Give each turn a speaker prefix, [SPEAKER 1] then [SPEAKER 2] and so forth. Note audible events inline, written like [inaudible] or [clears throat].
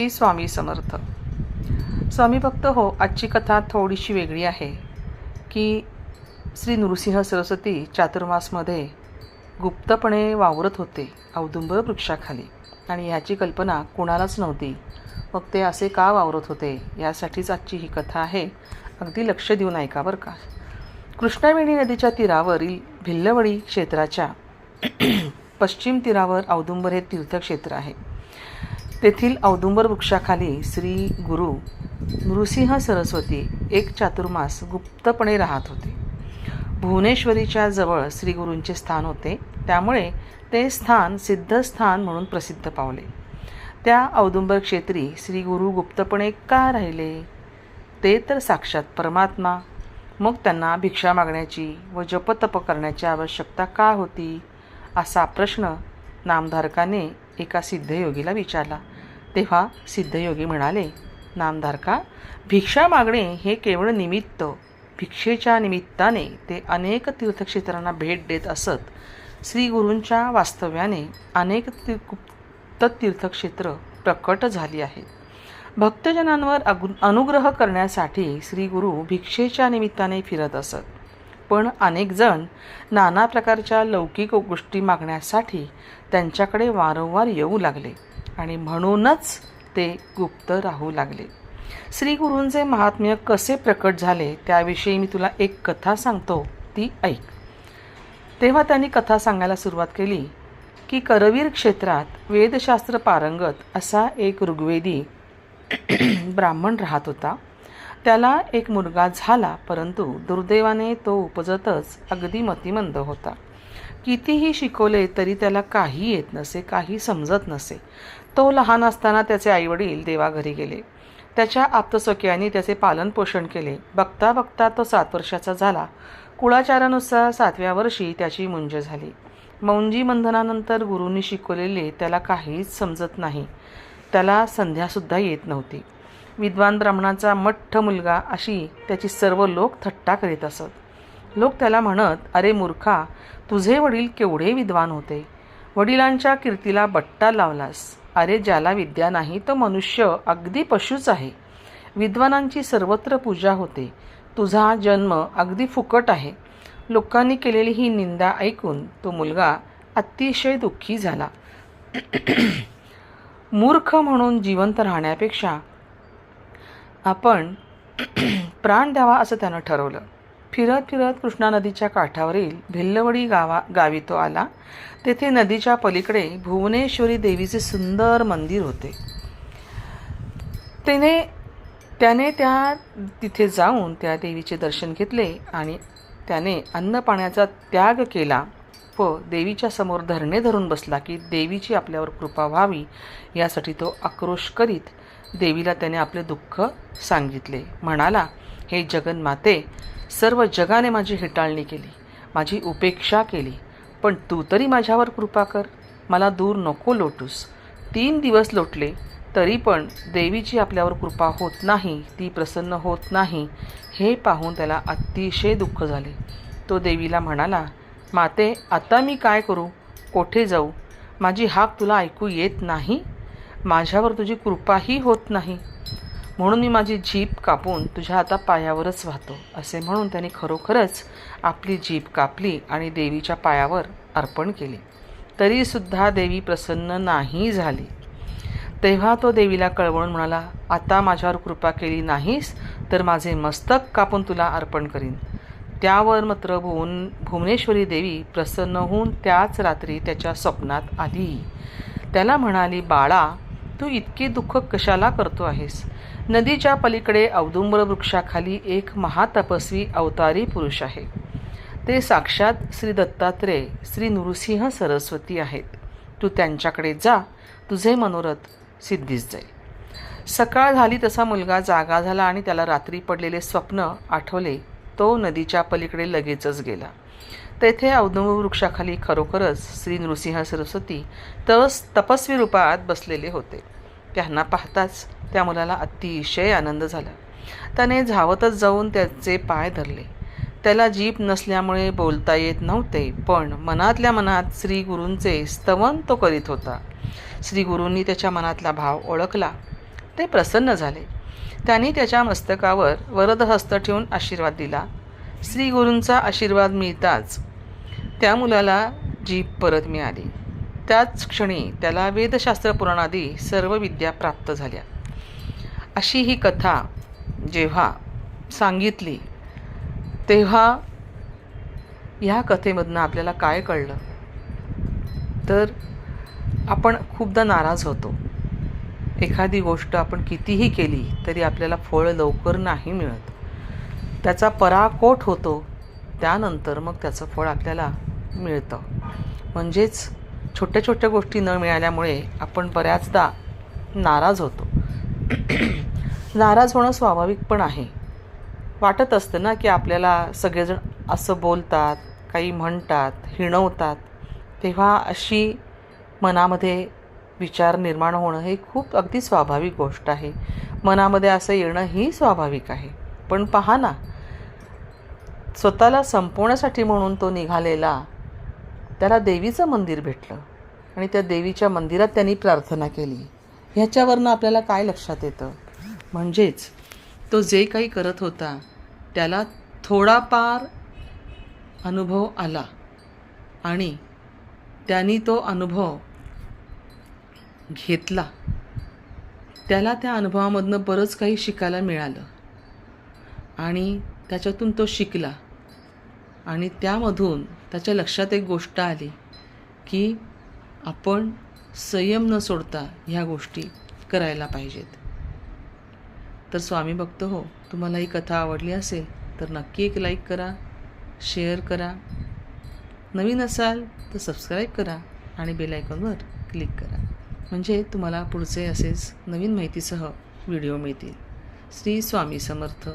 [SPEAKER 1] श्री स्वामी समर्थ. स्वामी भक्त हो आजची कथा थोडीशी वेगळी आहे की श्री नृसिंह सरस्वती चातुर्मासमध्ये गुप्तपणे वावरत होते औदुंबर वृक्षाखाली. आणि ह्याची कल्पना कुणालाच नव्हती. मग ते असे का वावरत होते? यासाठीच आजची ही कथा आहे. अगदी लक्ष देऊन ऐका बरं का. कृष्णावेणी नदीच्या तीरावरील भिल्लवडी क्षेत्राच्या पश्चिम तीरावर औदुंबर हे तीर्थक्षेत्र आहे. तेथील औदुंबर वृक्षाखाली श्री गुरु नृसिंह सरस्वती एक चातुर्मास गुप्तपणे राहत होते. भुवनेश्वरीच्या जवळ श्रीगुरूंचे स्थान होते. त्यामुळे ते स्थान सिद्धस्थान म्हणून प्रसिद्ध पावले. त्या औदुंबर क्षेत्री श्री गुरु गुप्तपणे का राहिले? ते तर साक्षात परमात्मा. मग त्यांना भिक्षा मागण्याची व जपतप करण्याची आवश्यकता का होती? असा प्रश्न नामधारकाने एका सिद्धयोगीला विचारला. तेव्हा सिद्धयोगी म्हणाले नामधारका भिक्षा मागणे हे केवळ निमित्त. भिक्षेच्या निमित्ताने ते अनेक तीर्थक्षेत्रांना भेट देत असत. श्री गुरूंच्या वास्तव्याने अनेक ती गुप्त तीर्थक्षेत्र प्रकट झाली आहेत. भक्तजनांवर अगु अनुग्रह करण्यासाठी श्री गुरु भिक्षेच्या निमित्ताने फिरत असत. पण अनेक जण नाना प्रकारच्या लौकिक गोष्टी मागण्यासाठी त्यांच्याकडे वारंवार येऊ लागले आणि म्हणूनच ते गुप्त राहू लागले. श्री गुरूंचे महात्म्य कसे प्रकट झाले त्याविषयी मी तुला एक कथा सांगतो ती ऐक. तेव्हा त्यांनी कथा सांगायला सुरुवात केली की करवीर क्षेत्रात वेदशास्त्र पारंगत असा एक ऋग्वेदी ब्राह्मण राहत होता. त्याला एक मुलगा झाला परंतु दुर्दैवाने तो उपजतच अगदी मतिमंद होता. कितीही शिकवले तरी त्याला काही येत नसे काही समजत नसे. तो लहान असताना त्याचे आईवडील देवाघरी गेले. त्याच्या आप्तसख्याने त्याचे पालनपोषण केले. बघता बघता तो सात वर्षाचा झाला. कुळाचारानुसार सातव्या वर्षी त्याची मुंज झाली. मौंजी बंधनानंतर गुरूंनी शिकवलेले त्याला काहीच समजत नाही. त्याला संध्यासुद्धा येत नव्हती. विद्वान ब्राह्मणाचा मठ्ठ मुलगा अशी त्याची सर्व लोक थट्टा करीत असत. लोक त्याला म्हणत अरे मूर्खा तुझे वडील केवढे विद्वान होते. वडिलांच्या कीर्तीला बट्टा लावलास. अरे ज्याला विद्या नाही तो मनुष्य अगदी पशुच आहे. विद्वानांची सर्वत्र पूजा होते. तुझा जन्म अगदी फुकट आहे. लोकांनी केलेली ही निंदा ऐकून तो मुलगा अतिशय दुःखी झाला. [clears throat] मूर्ख म्हणून जिवंत राहण्यापेक्षा आपण [clears throat] प्राण द्यावा असं त्यानं ठरवलं. फिरत फिरत कृष्णा नदीच्या काठावरील भिल्लवडी गावा गावी तो आला. तेथे नदीच्या पलीकडे भुवनेश्वरी देवीचे सुंदर मंदिर होते. त्याने त्याने त्या तिथे जाऊन त्या देवीचे दर्शन घेतले आणि त्याने अन्न पाण्याचा त्याग केला व देवीच्या समोर धरणे धरून बसला की देवीची आपल्यावर कृपा व्हावी यासाठी तो आक्रोश करीत देवीला त्याने आपले दुःख सांगितले. म्हणाला हे जगन्माते सर्व जगाने माझी हिटाळणी केली माझी उपेक्षा केली पण तू तरी माझ्यावर कृपा कर. मला दूर नको लोटूस. तीन दिवस लोटले तरी पण देवीची आपल्यावर कृपा होत नाही ती प्रसन्न होत नाही. हे पाहून त्याला अतिशय दुःख झाले. तो देवीला म्हणाला माते आता मी काय करू? कोठे जाऊ? माझी हाक तुला ऐकू येत नाही? माझ्यावर तुझी कृपाही होत नाही. म्हणून मी माझी जीप कापून तुझ्या आता पायावरच वाहतो असे म्हणून त्याने खरोखरच आपली जीप कापली आणि देवीच्या पायावर अर्पण केले. तरीसुद्धा देवी प्रसन्न नाही झाली. तेव्हा तो देवीला कळवळून म्हणाला आता माझ्यावर कृपा केली नाहीस तर माझे मस्तक कापून तुला अर्पण करीन. त्यावर मात्र भुवन भुवनेश्वरी देवी प्रसन्न होऊन त्याच रात्री त्याच्या स्वप्नात आली. त्याला म्हणाली बाळा तू इतके दुःख कशाला करतो आहेस? नदीच्या पलीकडे औदुंबर वृक्षाखाली एक महातपस्वी अवतारी पुरुष आहे. ते साक्षात श्री दत्तात्रेय श्री नृसिंह सरस्वती आहेत. तू त्यांच्याकडे जा तुझे मनोरथ सिद्धीस जाईल. सकाळ झाली तसा मुलगा जागा झाला आणि त्याला रात्री पडलेले स्वप्न आठवले तो नदीच्या पलीकडे लगेचच गेला. तेथे औदुंब वृक्षाखाली खरोखरच श्री नृसिंह सरस्वती तस तपस्वी रूपात बसलेले होते. त्यांना पाहताच त्या मुलाला अतिशय आनंद झाला. त्याने धावतच जाऊन त्याचे पाय धरले. त्याला जीभ नसल्यामुळे बोलता येत नव्हते पण मनातल्या मनात श्री गुरूंचे स्तवन तो करीत होता. श्री गुरूंनी त्याच्या मनातला भाव ओळखला. ते प्रसन्न झाले. त्यांनी त्याच्या मस्तकावर वरदहस्त ठेवून आशीर्वाद दिला. श्री गुरूंचा आशीर्वाद मिळताच त्या मुलाला जीभ परत मिळाली. त्याच क्षणी त्याला वेदशास्त्र पुराणादी सर्व विद्या प्राप्त झाल्या. अशी ही कथा जेव्हा सांगितली तेव्हा ह्या कथेमधनं आपल्याला काय कळलं? तर आपण खूपदा नाराज होतो. एखादी गोष्ट आपण कितीही केली तरी आपल्याला फळ लवकर नाही मिळत. त्याचा पराकोट होतो त्यानंतर मग त्याचं फळ आपल्याला मिळतं. म्हणजेच छोट्या छोट्या गोष्टी न मिळाल्यामुळे आपण बऱ्याचदा नाराज होतो. नाराज होणं स्वाभाविक पण आहे. वाटत असतं ना की आपल्याला सगळेजण असं बोलतात काही म्हणतात हिणवतात. तेव्हा अशी मनामध्ये विचार निर्माण होणं हे खूप अगदी स्वाभाविक गोष्ट आहे. मनामध्ये असं येणं ही स्वाभाविक आहे. पण पहा ना स्वतःला संपवण्यासाठी म्हणून तो निघालेला त्याला देवीचं मंदिर भेटलं. आणि त्या देवीच्या मंदिरात त्यांनी प्रार्थना केली. ह्याच्यावरनं आपल्याला काय लक्षात येतं? म्हणजेच तो जे काही करत होता त्याला थोडाफार अनुभव आला. आणि त्यांनी तो अनुभव घेतला. त्याला त्या अनुभवामधनं बरंच काही शिकायला मिळालं. आणि त्याच्यातून तो शिकला. आणि त्यामधून त्याच्या लक्षात एक गोष्ट आली की आपण संयम न सोडता ह्या गोष्टी करायला पाहिजेत. तर स्वामी भक्त हो तुम्हाला ही कथा आवडली असेल तर नक्की एक लाईक करा शेअर करा. नवीन असाल तर सबस्क्राईब करा आणि बेल आयकॉनवर क्लिक करा. म्हणजे तुम्हाला पुढचे असेच नवीन माहितीसह व्हिडिओ मिळतील. श्री स्वामी समर्थ.